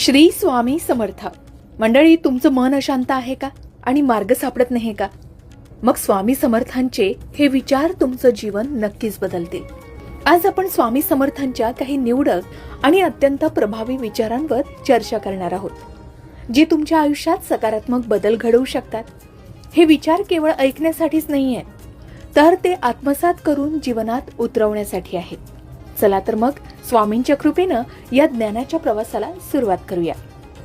श्री स्वामी समर्थ. मंडळी तुमचं मन अशांत आहे का? आणि मार्ग सापडत नाही का? मग स्वामी समर्थांचे हे विचार तुमचं जीवन नक्कीच बदलतील. आज आपण स्वामी समर्थांच्या काही निवडक आणि अत्यंत प्रभावी विचारांवर चर्चा करणार आहोत जे तुमच्या आयुष्यात सकारात्मक बदल घडवू शकतात. हे विचार केवळ ऐकण्यासाठीच नाही आहेत तर ते आत्मसात करून जीवनात उतरवण्यासाठी आहेत. चला तर मग स्वामींच्या कृपेनं या ज्ञानाच्या प्रवासाला सुरुवात करूया.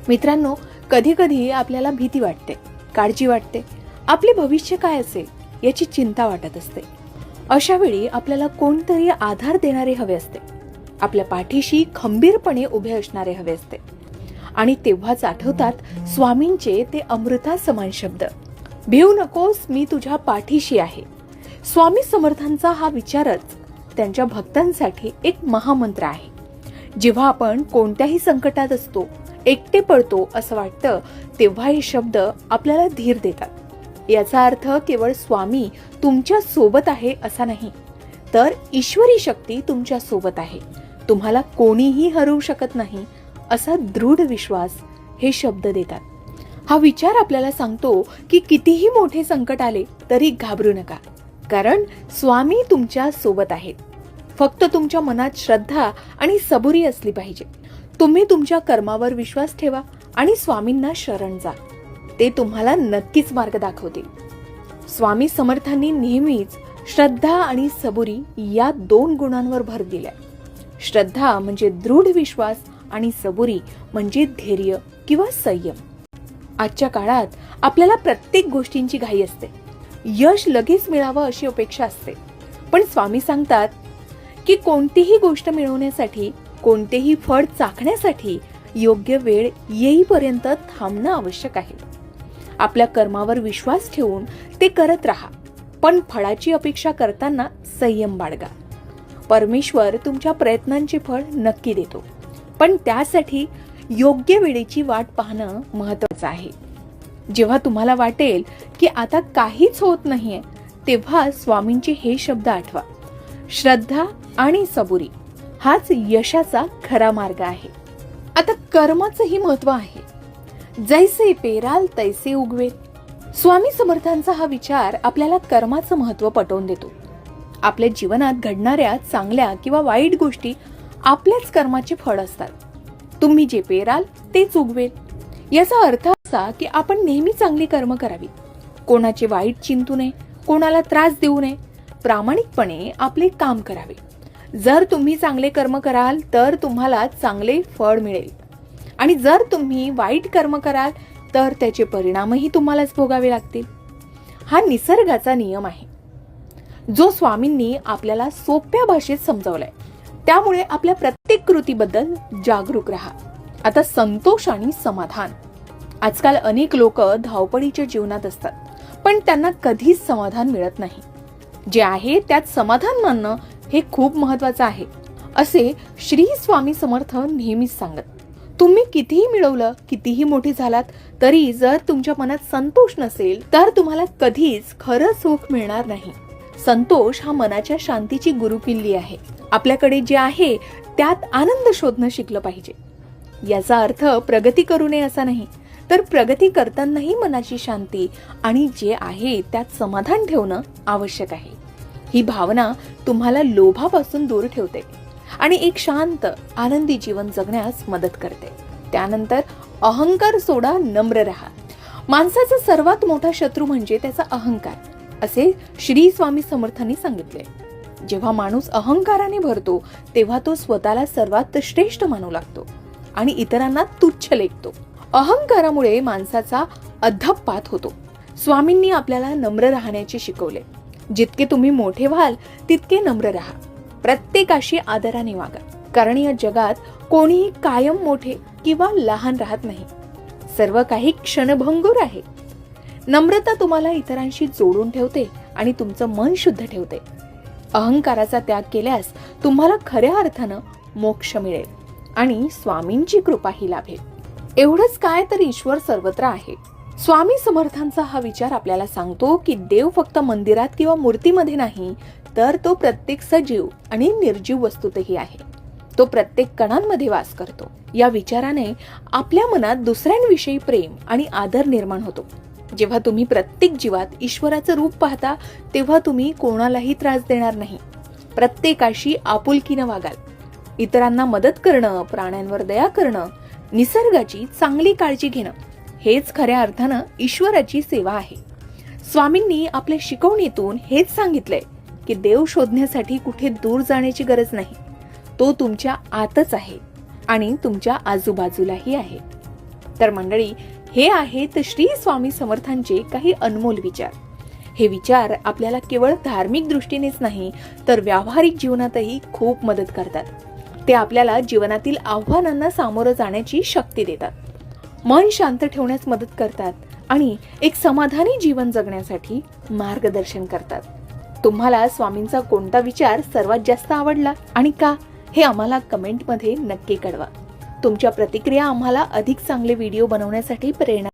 मित्रांनो कधी कधी आपल्याला भीती वाटते काळजी वाटते. आपले भविष्य काय असेल याची चिंता वाटत असते. अशा वेळी आपल्याला कोणतरी आधार देणारे हवे असते. आपल्या पाठीशी खंबीरपणे उभे असणारे हवे असते. आणि तेव्हाच आठवतात स्वामींचे ते अमृता समान शब्द. भिऊ नकोस मी तुझ्या पाठीशी आहे. स्वामी समर्थांचा हा विचारच त्यांच्या भक्तांसाठी एक महामंत्र आहे. जेव्हा आपण कोणत्याही संकटात असतो एकटे पडतो असं वाटतं तेव्हा हे शब्द आपल्याला धीर देतात. याचा अर्थ केवळ स्वामी तुमच्यासोबत आहे असा नाही तर ईश्वरी शक्ती तुमच्यासोबत आहे. तुम्हाला कोणीही हरवू शकत नाही असा दृढ विश्वास हे शब्द देतात. हा विचार आपल्याला सांगतो की कितीही मोठे संकट आले तरी घाबरू नका. कारण स्वामी तुमच्यासोबत आहेत. फक्त तुमच्या मनात श्रद्धा आणि सबुरी असली पाहिजे. तुम्ही तुमच्या कर्मावर विश्वास ठेवा आणि स्वामींना शरण जा. ते तुम्हाला नक्कीच मार्ग दाखवतील. स्वामी समर्थांनी नेहमीच श्रद्धा आणि सबुरी या दोन गुणांवर भर दिल्या. श्रद्धा म्हणजे दृढ विश्वास आणि सबुरी म्हणजे धैर्य किंवा संयम. आजच्या काळात आपल्याला प्रत्येक गोष्टींची घाई असते. यश लगेच मिळावं अशी अपेक्षा असते. पण स्वामी सांगतात की कोणतीही गोष्ट मिळवण्यासाठी कोणतेही फळ चाखण्यासाठी योग्य वेळ येईपर्यंत थांबणं आवश्यक आहे. आपल्या कर्मावर विश्वास ठेवून ते करत राहा पण फळाची अपेक्षा करताना संयम बाळगा. परमेश्वर तुमच्या प्रयत्नांचे फळ नक्की देतो. पण त्यासाठी योग्य वेळेची वाट पाहणं महत्वाचं आहे. जेव्हा तुम्हाला वाटेल की आता काहीच होत नाहीये तेव्हा स्वामींचे हे शब्द आठवा. श्रद्धा आणि सबुरी हाच यशाचा खरा मार्ग आहे. आता कर्माचंही महत्त्व आहे. जैसे पेराल तैसे उगवेल स्वामी समर्थांचा हा विचार आपल्याला कर्माचं महत्त्व पटवून देतो. आपल्या जीवनात घडणाऱ्या चांगल्या किंवा वाईट गोष्टी आपल्याच कर्माचे फळ असतात. तुम्ही जे पेराल तेच उगवेल. याचा अर्थ असा की आपण नेहमी चांगली कर्म करावी. कोणाचे वाईट चिंतू नये कोणाला त्रास देऊ नये प्रामाणिकपणे आपले काम करावे. जर तुम्ही चांगले कर्म कराल तर तुम्हाला चांगले फळ मिळेल. आणि जर तुम्ही वाईट कर्म कराल तर त्याचे परिणामही तुम्हालाच भोगावे लागतील. हा निसर्गाचा नियम आहे. जो स्वामींनी आपल्याला सोप्या भाषेत समजावलाय. त्यामुळे आपल्या प्रत्येक कृतीबद्दल जागरूक राहा. आता संतोष आणि समाधान. आजकाल अनेक लोक धावपळीच्या जीवनात असतात पण त्यांना कधीच समाधान मिळत नाही. जे आहे त्यात समाधान मानणं हे खूप महत्वाचं आहे असे श्री स्वामी समर्थ नेहमीच सांगत. तुम्ही कितीही मिळवलं कितीही मोठी झालात तरी जर तुमच्या मनात संतोष नसेल तर तुम्हाला कधीच खरं सुख मिळणार नाही. संतोष हा मनाच्या शांतीची गुरुकिल्ली आहे. आपल्याकडे जे आहे त्यात आनंद शोधणं शिकलं पाहिजे. याचा अर्थ प्रगती करू नये असा नाही. तर प्रगती करतानाही मनाची शांती आणि जे आहे त्यात समाधान ठेवणं आवश्यक आहे. ही भावना तुम्हाला लोभापासून दूर ठेवते आणि एक शांत आनंदी जीवन जगण्यास मदत करते. त्यानंतर अहंकार सोडा नम्र राहा. माणसाचा सर्वात मोठा शत्रू म्हणजे त्याचा अहंकार असे श्री स्वामी समर्थांनी सांगितले. जेव्हा माणूस अहंकाराने भरतो तेव्हा तो स्वतःला सर्वात श्रेष्ठ मानू लागतो आणि इतरांना तुच्छ लेखतो. अहंकारामुळे माणसाचा अधपात होतो. स्वामींनी आपल्याला नम्र राहण्याचे शिकवले. जितके तुम्ही मोठे व्हाल तितके नम्र राहा. प्रत्येकाशी आदराने वागा. कारण या जगात कोणीही कायम मोठे किंवा लहान राहत नाही. सर्व काही क्षणभंगूर आहे. नम्रता तुम्हाला इतरांशी जोडून ठेवते आणि तुमचं मन शुद्ध ठेवते. अहंकाराचा त्याग केल्यास तुम्हाला खऱ्या अर्थानं मोक्ष मिळेल आणि स्वामींची कृपाही लाभेल. एवढंच काय तर ईश्वर सर्वत्र आहे. स्वामी समर्थांचा हा विचार आपल्याला सांगतो की देव फक्त मंदिरात किंवा मूर्तीमध्ये नाही तर तो प्रत्येक सजीव आणि निर्जीव वस्तूतही आहे. तो प्रत्येक कणांमध्ये वास करतो. या विचाराने आपल्या मनात दुसऱ्यांविषयी प्रेम आणि आदर निर्माण होतो. जेव्हा तुम्ही प्रत्येक जीवात ईश्वराचं रूप पाहता तेव्हा तुम्ही कोणालाही त्रास देणार नाही. प्रत्येकाशी आपुलकीनं वागाल. इतरांना मदत करणं प्राण्यांवर दया करणं निसर्गाची चांगली काळजी घेणं हेच खऱ्या अर्थानं ईश्वराची सेवा आहे. स्वामींनी आपल्या शिकवणीतून हेच सांगितलंय की देव शोधण्यासाठी कुठे दूर जाण्याची गरज नाही. तो तुमच्या आतच आहे आणि तुमच्या आजूबाजूलाही आहे. तर मंडळी हे आहेत श्री स्वामी समर्थांचे काही अनमोल विचार. हे विचार आपल्याला केवळ धार्मिक दृष्टीनेच नाही तर व्यावहारिक जीवनातही खूप मदत करतात. ते आपल्याला जीवनातील आव्हानांना सामोरं जाण्याची शक्ती देतात. मन शांत ठेवण्यास मदत करतात आणि एक समाधानी जीवन जगण्यासाठी मार्गदर्शन करतात. तुम्हाला स्वामींचा कोणता विचार सर्वात जास्त आवडला आणि का हे आम्हाला कमेंटमध्ये नक्की कळवा. तुमच्या प्रतिक्रिया आम्हाला अधिक चांगले व्हिडिओ बनवण्यासाठी प्रेरणा